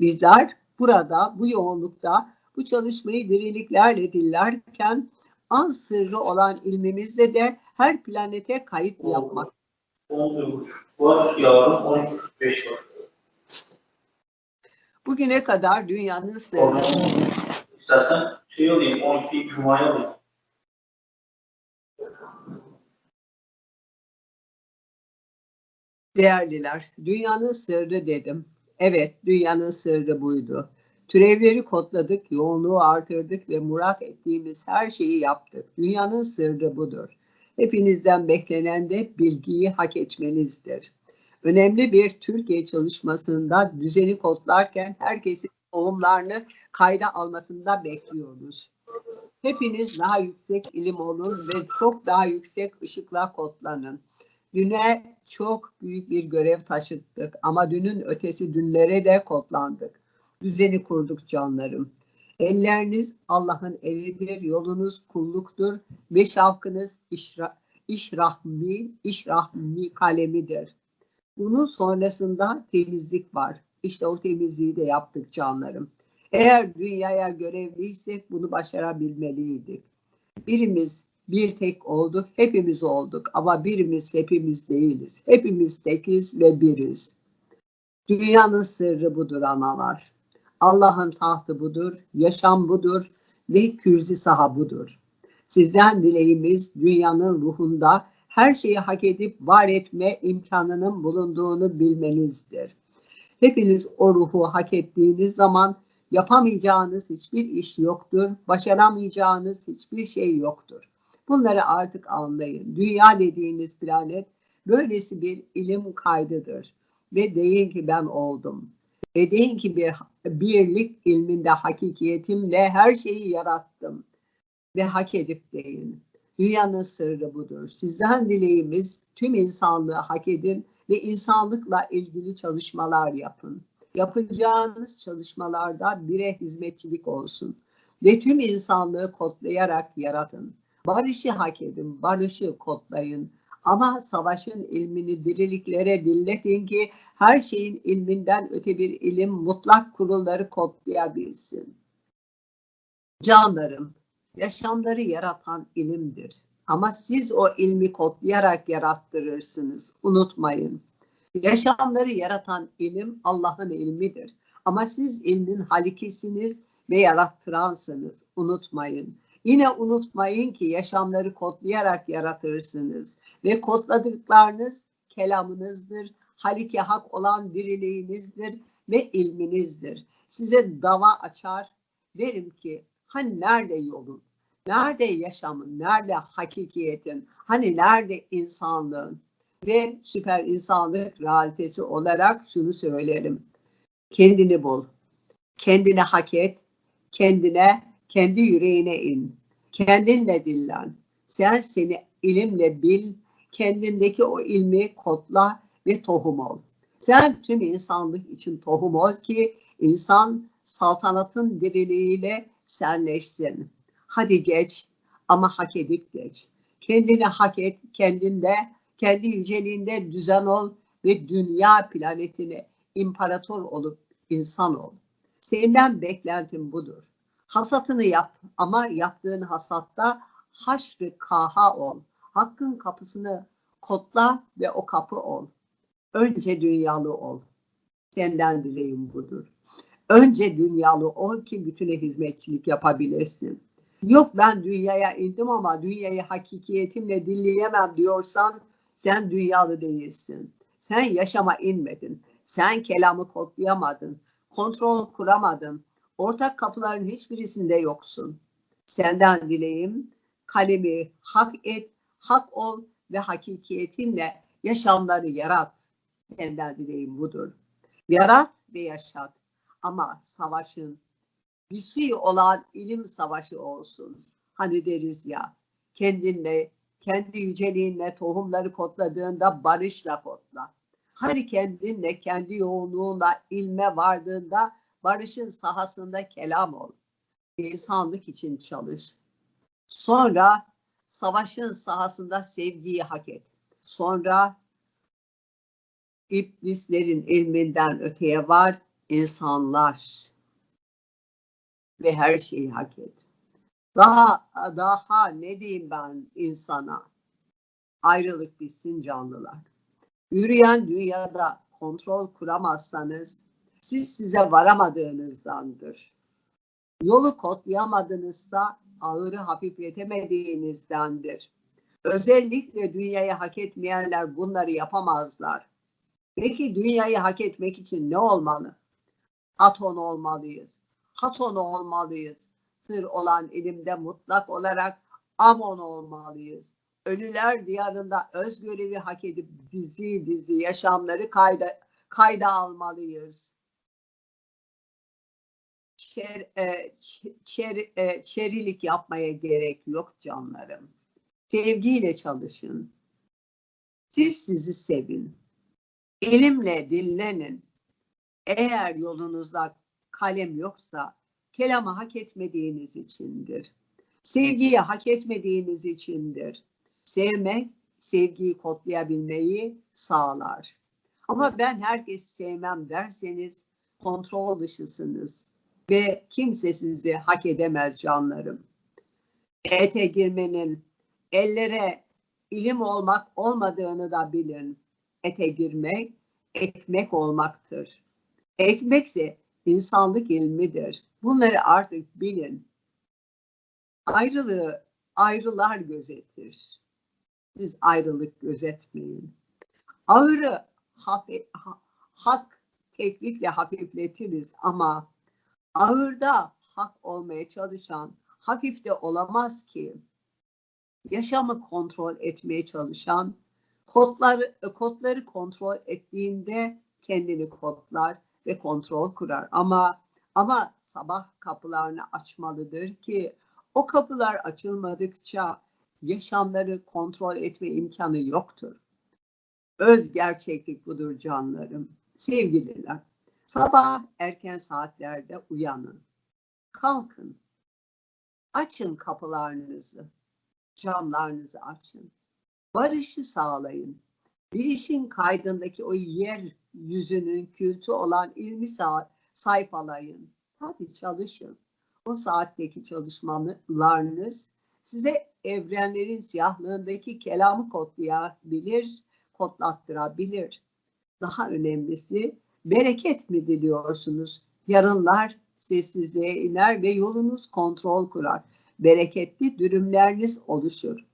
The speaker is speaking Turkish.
Bizler burada, bu yoğunlukta bu çalışmayı diriliklerle dillerken an sırrı olan ilmimizle de her planete kayıt yapmak. 11.30 var, yarın 12.45 var. Bugüne kadar dünyanın sırrı, istersen şey alayım, 12 Cuma'ya alayım. değerliler, dünyanın sırrı dedim. Evet, dünyanın sırrı buydu. Türevleri kodladık, yoğunluğu artırdık ve murat ettiğimiz her şeyi yaptık. Dünyanın sırrı budur. Hepinizden beklenen de bilgiyi hak etmenizdir. Önemli bir Türkiye çalışmasında düzeni kodlarken herkesin tohumlarını kayda almasında bekliyoruz. Hepiniz daha yüksek ilim olun ve çok daha yüksek ışıkla kodlanın. Düne çok büyük bir görev taşıttık ama dünün ötesi dünlere de kodlandık. Düzeni kurduk canlarım. Elleriniz Allah'ın elidir, yolunuz kulluktur ve şavkınız işra, işrahmi, işrahmi kalemidir. Bunun sonrasında temizlik var. İşte o temizliği de yaptık canlarım. Eğer dünyaya görevliysek bunu başarabilmeliydik. Birimiz bir tek olduk, hepimiz olduk ama birimiz hepimiz değiliz. Hepimiz tekiz ve biriz. Dünyanın sırrı budur analar. Allah'ın tahtı budur, yaşam budur ve kürzi saha budur. Sizden dileğimiz dünyanın ruhunda her şeyi hak edip var etme imkanının bulunduğunu bilmenizdir. Hepiniz o ruhu hak ettiğiniz zaman yapamayacağınız hiçbir iş yoktur, başaramayacağınız hiçbir şey yoktur. Bunları artık anlayın. Dünya dediğiniz planet böylesi bir ilim kaydıdır. Ve deyin ki ben oldum. Ve deyin ki bir birlik ilminde hakikiyetimle her şeyi yarattım. Ve hak edip deyin. Dünyanın sırrı budur. Sizden dileğimiz tüm insanlığı hak edin ve insanlıkla ilgili çalışmalar yapın. Yapacağınız çalışmalarda bire hizmetçilik olsun ve tüm insanlığı kodlayarak yaratın. Barışı hak edin, barışı kodlayın. Ama savaşın ilmini diriliklere dilletin ki her şeyin ilminden öte bir ilim mutlak kurulları kodlayabilsin. Canlarım, yaşamları yaratan ilimdir. Ama siz o ilmi kodlayarak yarattırırsınız. Unutmayın. Yaşamları yaratan ilim Allah'ın ilmidir. Ama siz ilmin halikisiniz ve yarattıransınız. Unutmayın. Yine unutmayın ki yaşamları kodlayarak yaratırsınız ve kodladıklarınız kelamınızdır, halike hak olan diriliğinizdir ve ilminizdir. Size dava açar, derim ki hani nerede yolun, nerede yaşamın, nerede hakikiyetin, hani nerede insanlığın? Ve süper insanlık realitesi olarak şunu söylerim. Kendini bul, kendini hak et, kendine kendi yüreğine in. Kendinle dillen. Sen seni ilimle bil. Kendindeki o ilmi kodla ve tohum ol. Sen tüm insanlık için tohum ol ki insan saltanatın diriliğiyle senleşsin. Hadi geç ama hak edip geç. Kendini hak et, kendinde, kendi yüceliğinde düzen ol ve dünya planetine imparator olup insan ol. Senden beklentim budur. Hasatını yap ama yaptığın hasatta haşrı kaha ol. Hakkın kapısını kotla ve o kapı ol. Önce dünyalı ol. Senden dileğim budur. Önce dünyalı ol ki bütüne hizmetçilik yapabilirsin. Yok ben dünyaya indim ama dünyayı hakikiyetimle dinleyemem diyorsan sen dünyalı değilsin. Sen yaşama inmedin. Sen kelamı kodlayamadın. Kontrol kuramadın. Ortak kapıların hiçbirisinde yoksun. Senden dileğim kalemi hak et, hak ol ve hakikiyetinle yaşamları yarat. Senden dileğim budur. Yarat ve yaşat. Ama savaşın bir suyu olan ilim savaşı olsun. Hani deriz ya kendinle, kendi yüceliğinle tohumları kodladığında barışla kodla. Hani kendinle, kendi yoğunluğunla ilme vardığında barışın sahasında kelam ol. İnsanlık için çalış. Sonra savaşın sahasında sevgiyi hak et. Sonra iblislerin ilminden öteye var insanlaş ve her şeyi hak et. Daha daha ne diyeyim ben insana? Ayrılık bitsin canlılar. Yürüyen dünyada kontrol kuramazsanız siz size varamadığınızdandır. Yolu kodlayamadınızsa ağırı hafifletemediğinizdendir. Özellikle dünyayı hak etmeyenler bunları yapamazlar. Peki dünyayı hak etmek için ne olmalı? Aton olmalıyız. Haton olmalıyız. Sır olan ilimde mutlak olarak Amon olmalıyız. Ölüler diyarında öz görevi hak edip dizi dizi yaşamları kayda, kayda almalıyız. Çer, e, çer, e, çerilik yapmaya gerek yok canlarım. Sevgiyle çalışın. Siz sizi sevin. İlimle dinlenin. Eğer yolunuzda kalem yoksa kelamı hak etmediğiniz içindir. Sevgiyi hak etmediğiniz içindir. Sevmek, sevgiyi kodlayabilmeyi sağlar. Ama ben herkesi sevmem derseniz kontrol dışısınız ve kimse sizi hak edemez canlarım. Ete girmenin ellere ilim olmak olmadığını da bilin. Ete girmek ekmek olmaktır. Ekmekse insanlık ilmidir. Bunları artık bilin. Ayrılığı ayrılar gözetir. Siz ayrılık gözetmeyin. Ağırı hafif, ha, hak teklifle hafifletiriz ama ağırda hak olmaya çalışan hafif de olamaz ki. Yaşamı kontrol etmeye çalışan kodları, kodları kontrol ettiğinde kendini kodlar ve kontrol kurar. Ama ama sabah kapılarını açmalıdır ki o kapılar açılmadıkça yaşamları kontrol etme imkanı yoktur. Öz gerçeklik budur canlarım. Sevgililer, sabah erken saatlerde uyanın. Kalkın. Açın kapılarınızı. Camlarınızı açın. Barışı sağlayın. Bir işin kaydındaki o yer yüzünün kültü olan ilmi sayfalayın. Hadi çalışın. O saatteki çalışmalarınız size evrenlerin siyahlığındaki kelamı kodlayabilir, kodlattırabilir. Daha önemlisi bereket mi diliyorsunuz? Yarınlar sessizliğe iner ve yolunuz kontrol kurar. Bereketli dürümleriniz oluşur.